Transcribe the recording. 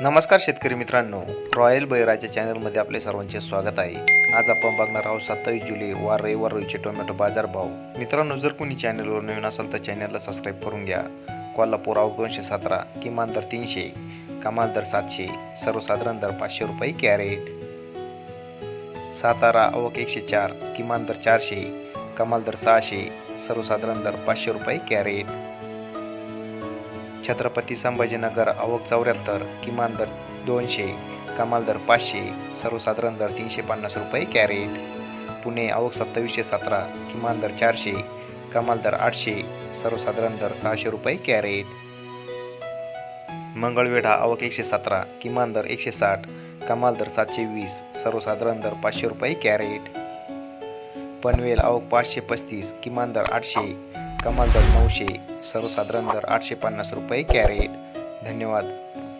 नमस्कार शेतकरी मित्रांनो. रॉयल बैराच्या चॅनलमध्ये आपले सर्वांचे स्वागत आहे. आज आपण बघणार आहोत सत्तावीस जुलै वार रविवार रोजचे टोमॅटो बाजारभाव मित्रांनो जर कोणी चॅनलवर नवीन असाल तर चॅनलला सबस्क्राईब करून घ्या. कोल्हापूर आव दोनशे सतरा किमान दर तीनशे कमाल दर सातशे सर्वसाधारण दर पाचशे रुपये कॅरेट. सातारा अवक एकशे चार किमान दर चारशे कमाल दर सहाशे सर्वसाधारण दर पाचशे रुपये कॅरेट. छत्रपती संभाजीनगर आवक चौऱ्याहत्तर किमान दर दोनशे कमाल दर पाचशे सर्वसाधारण दर तीनशे पन्नास रुपये कॅरेट. पुणे आवक सत्तावीसशे सतरा किमान दर चारशे कमाल दर आठशे सर्वसाधारण दर सहाशे रुपये कॅरेट. मंगळवेढा आवक एकशे सतरा किमान दर एकशे साठ कमाल दर सातशे वीस सर्वसाधारण दर पाचशे रुपये कॅरेट. पनवेल आवक पाचशे पस्तीस किमान दर आठशे कमाल दर नऊशे सर्वसाधारण दर आठशे पन्नास रुपये कॅरेट. धन्यवाद.